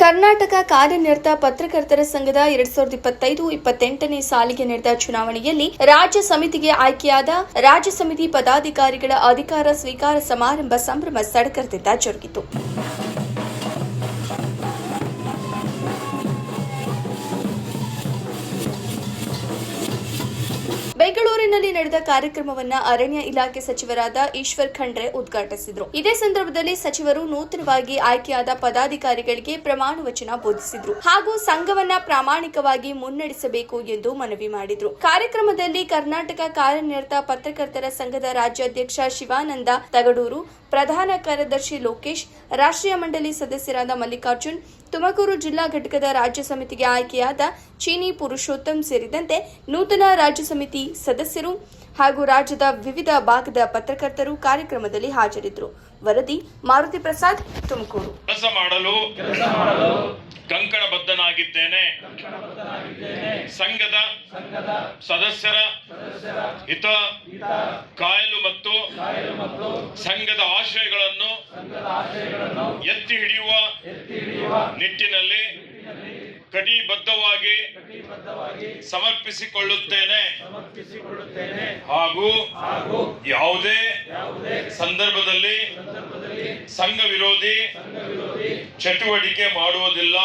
ಕರ್ನಾಟಕ ಕಾರ್ಯನಿರತ ಪತ್ರಕರ್ತರ ಸಂಘದ ಎರಡ್ ಸಾವಿರದ ಇಪ್ಪತ್ತೈದು ಇಪ್ಪತ್ತೆಂಟನೇ ಸಾಲಿಗೆ ನಡೆದ ಚುನಾವಣೆಯಲ್ಲಿ ರಾಜ್ಯ ಸಮಿತಿಗೆ ಆಯ್ಕೆಯಾದ ರಾಜ್ಯ ಸಮಿತಿ ಪದಾಧಿಕಾರಿಗಳ ಅಧಿಕಾರ ಸ್ವೀಕಾರ ಸಮಾರಂಭ ಸಂಭ್ರಮ ಸಡಗರದಿಂದ ಜರುಗಿತು. ನಡೆದ ಕಾರ್ಯಕ್ರಮವನ್ನ ಅರಣ್ಯ ಇಲಾಖೆ ಸಚಿವರಾದ ಈಶ್ವರ್ ಖಂಡ್ರೆ ಉದ್ಘಾಟಿಸಿದರು. ಇದೇ ಸಂದರ್ಭದಲ್ಲಿ ಸಚಿವರು ನೂತನವಾಗಿ ಆಯ್ಕೆಯಾದ ಪದಾಧಿಕಾರಿಗಳಿಗೆ ಪ್ರಮಾಣ ವಚನ ಬೋಧಿಸಿದ್ರು. ಹಾಗೂ ಸಂಘವನ್ನ ಪ್ರಾಮಾಣಿಕವಾಗಿ ಮುನ್ನಡೆಸಬೇಕು ಎಂದು ಮನವಿ ಮಾಡಿದ್ರು. ಕಾರ್ಯಕ್ರಮದಲ್ಲಿ ಕರ್ನಾಟಕ ಕಾರ್ಯನಿರತ ಪತ್ರಕರ್ತರ ಸಂಘದ ರಾಜ್ಯಾಧ್ಯಕ್ಷ ಶಿವಾನಂದ ತಗಡೂರು, ಪ್ರಧಾನ ಕಾರ್ಯದರ್ಶಿ ಲೋಕೇಶ್, ರಾಷ್ಟ್ರೀಯ ಮಂಡಳಿ ಸದಸ್ಯರಾದ ಮಲ್ಲಿಕಾರ್ಜುನ್, ತುಮಕೂರು ಜಿಲ್ಲಾ ಘಟಕದ ರಾಜ್ಯ ಸಮಿತಿಗೆ ಆಯ್ಕೆಯಾದ ಚೀನಿ ಪುರುಷೋತ್ತಮ್ ಸೇರಿದಂತೆ ನೂತನ ರಾಜ್ಯ ಸಮಿತಿ ಸದಸ್ಯರು ಹಾಗೂ ರಾಜ್ಯದ ವಿವಿಧ ಭಾಗದ ಪತ್ರಕರ್ತರು ಕಾರ್ಯಕ್ರಮದಲ್ಲಿ ಹಾಜರಿದ್ದರು. ವರದಿ ಮಾರುತಿ ಪ್ರಸಾದ್ ತುಮಕೂರು. ಕೆಲಸ ಮಾಡಲು ಕಂಕಣಬದ್ಧನಾಗಿದ್ದೇನೆ. ಸಂಘದ ಸದಸ್ಯರ ಹಿತ ಕಾಯಲು ಮತ್ತು ಸಂಘದ ಆಶಯಗಳನ್ನು ಎತ್ತಿ ಹಿಡಿಯುವ ನಿಟ್ಟಿನಲ್ಲಿ ಕಟಿಬದ್ಧವಾಗಿ ಸಮರ್ಪಿಸಿಕೊಳ್ಳುತ್ತೇನೆ. ಹಾಗೂ ಯಾವುದೇ ಸಂದರ್ಭದಲ್ಲಿ ಸಂಘ ವಿರೋಧಿ ಚಟುವಟಿಕೆ ಮಾಡುವುದಿಲ್ಲ.